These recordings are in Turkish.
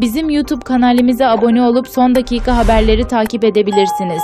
Bizim YouTube kanalimize abone olup son dakika haberleri takip edebilirsiniz.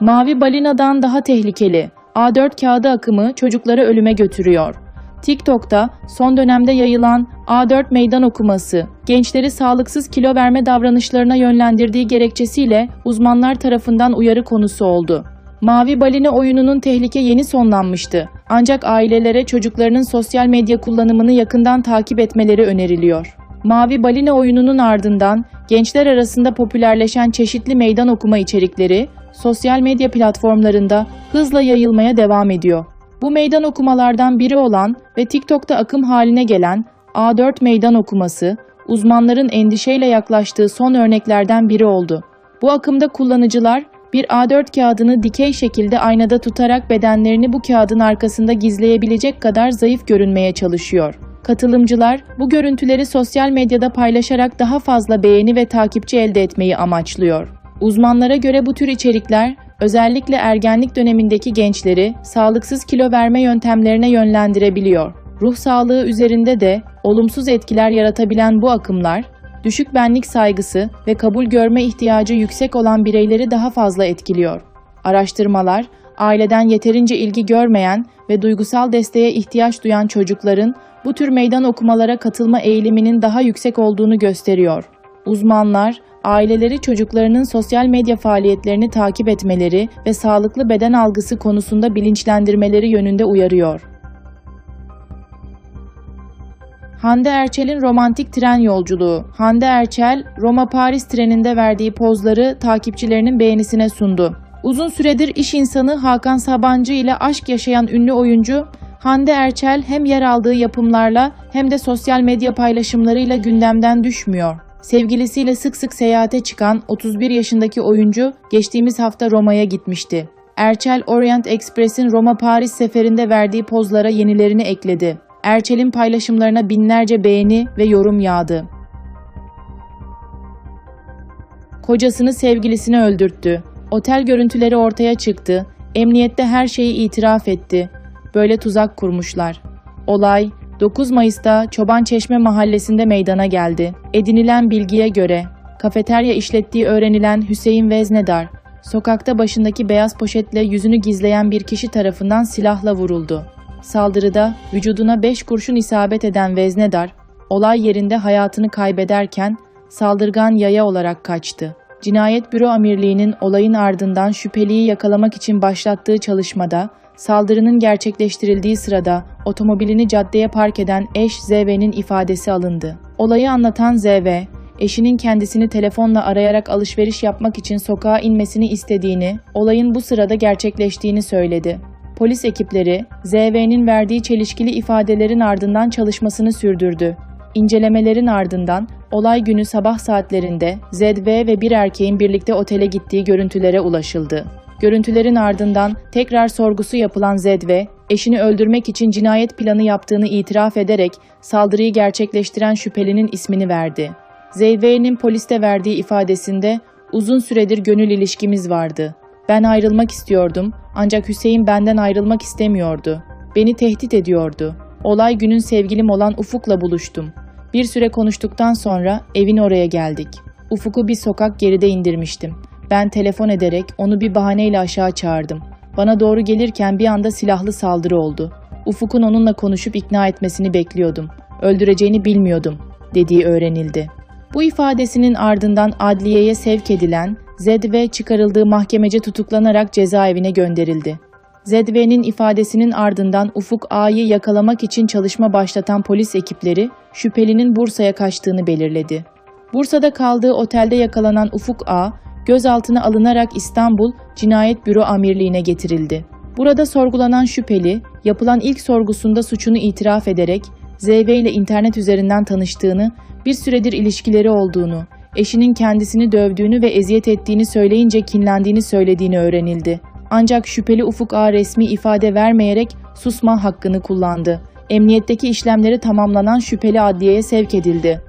Mavi balinadan daha tehlikeli. A4 kağıdı akımı çocukları ölüme götürüyor. TikTok'ta son dönemde yayılan A4 meydan okuması, gençleri sağlıksız kilo verme davranışlarına yönlendirdiği gerekçesiyle uzmanlar tarafından uyarı konusu oldu. Mavi balina oyununun tehlike yeni sonlanmıştı. Ancak ailelere çocuklarının sosyal medya kullanımını yakından takip etmeleri öneriliyor. Mavi balina oyununun ardından gençler arasında popülerleşen çeşitli meydan okuma içerikleri sosyal medya platformlarında hızla yayılmaya devam ediyor. Bu meydan okumalardan biri olan ve TikTok'ta akım haline gelen A4 meydan okuması, uzmanların endişeyle yaklaştığı son örneklerden biri oldu. Bu akımda kullanıcılar bir A4 kağıdını dikey şekilde aynada tutarak bedenlerini bu kağıdın arkasında gizleyebilecek kadar zayıf görünmeye çalışıyor. Katılımcılar bu görüntüleri sosyal medyada paylaşarak daha fazla beğeni ve takipçi elde etmeyi amaçlıyor. Uzmanlara göre bu tür içerikler özellikle ergenlik dönemindeki gençleri sağlıksız kilo verme yöntemlerine yönlendirebiliyor. Ruh sağlığı üzerinde de olumsuz etkiler yaratabilen bu akımlar, düşük benlik saygısı ve kabul görme ihtiyacı yüksek olan bireyleri daha fazla etkiliyor. Araştırmalar, aileden yeterince ilgi görmeyen ve duygusal desteğe ihtiyaç duyan çocukların bu tür meydan okumalara katılma eğiliminin daha yüksek olduğunu gösteriyor. Uzmanlar, aileleri çocuklarının sosyal medya faaliyetlerini takip etmeleri ve sağlıklı beden algısı konusunda bilinçlendirmeleri yönünde uyarıyor. Hande Erçel'in romantik tren yolculuğu. Hande Erçel, Roma-Paris treninde verdiği pozları takipçilerinin beğenisine sundu. Uzun süredir iş insanı Hakan Sabancı ile aşk yaşayan ünlü oyuncu Hande Erçel hem yer aldığı yapımlarla hem de sosyal medya paylaşımlarıyla gündemden düşmüyor. Sevgilisiyle sık sık seyahate çıkan 31 yaşındaki oyuncu geçtiğimiz hafta Roma'ya gitmişti. Erçel Orient Express'in Roma-Paris seferinde verdiği pozlara yenilerini ekledi. Erçel'in paylaşımlarına binlerce beğeni ve yorum yağdı. Kocasını sevgilisine öldürttü. Otel görüntüleri ortaya çıktı. Emniyette her şeyi itiraf etti. Böyle tuzak kurmuşlar. Olay 9 Mayıs'ta Çoban Çeşme mahallesinde meydana geldi. Edinilen bilgiye göre kafeterya işlettiği öğrenilen Hüseyin Veznedar, sokakta başındaki beyaz poşetle yüzünü gizleyen bir kişi tarafından silahla vuruldu. Saldırıda vücuduna 5 kurşun isabet eden Veznedar, olay yerinde hayatını kaybederken saldırgan yaya olarak kaçtı. Cinayet Büro Amirliği'nin olayın ardından şüpheliyi yakalamak için başlattığı çalışmada saldırının gerçekleştirildiği sırada otomobilini caddeye park eden eş ZV'nin ifadesi alındı. Olayı anlatan ZV, eşinin kendisini telefonla arayarak alışveriş yapmak için sokağa inmesini istediğini, olayın bu sırada gerçekleştiğini söyledi. Polis ekipleri, ZV'nin verdiği çelişkili ifadelerin ardından çalışmasını sürdürdü. İncelemelerin ardından olay günü sabah saatlerinde ZV ve bir erkeğin birlikte otele gittiği görüntülere ulaşıldı. Görüntülerin ardından tekrar sorgusu yapılan ZV, eşini öldürmek için cinayet planı yaptığını itiraf ederek saldırıyı gerçekleştiren şüphelinin ismini verdi. ZV'nin poliste verdiği ifadesinde uzun süredir gönül ilişkimiz vardı. Ben ayrılmak istiyordum ancak Hüseyin benden ayrılmak istemiyordu. Beni tehdit ediyordu. Olay günün sevgilim olan Ufuk'la buluştum. Bir süre konuştuktan sonra evin oraya geldik. Ufuk'u bir sokak geride indirmiştim. Ben telefon ederek onu bir bahaneyle aşağı çağırdım. Bana doğru gelirken bir anda silahlı saldırı oldu. Ufuk'un onunla konuşup ikna etmesini bekliyordum. Öldüreceğini bilmiyordum, dediği öğrenildi. Bu ifadesinin ardından adliyeye sevk edilen ZV çıkarıldığı mahkemece tutuklanarak cezaevine gönderildi. ZV'nin ifadesinin ardından Ufuk A'yı yakalamak için çalışma başlatan polis ekipleri şüphelinin Bursa'ya kaçtığını belirledi. Bursa'da kaldığı otelde yakalanan Ufuk A, gözaltına alınarak İstanbul Cinayet Büro Amirliğine getirildi. Burada sorgulanan şüpheli, yapılan ilk sorgusunda suçunu itiraf ederek ZV ile internet üzerinden tanıştığını, bir süredir ilişkileri olduğunu, eşinin kendisini dövdüğünü ve eziyet ettiğini söyleyince kinlendiğini söylediğini öğrenildi. Ancak şüpheli Ufuk A resmi ifade vermeyerek susma hakkını kullandı. Emniyetteki işlemleri tamamlanan şüpheli adliyeye sevk edildi.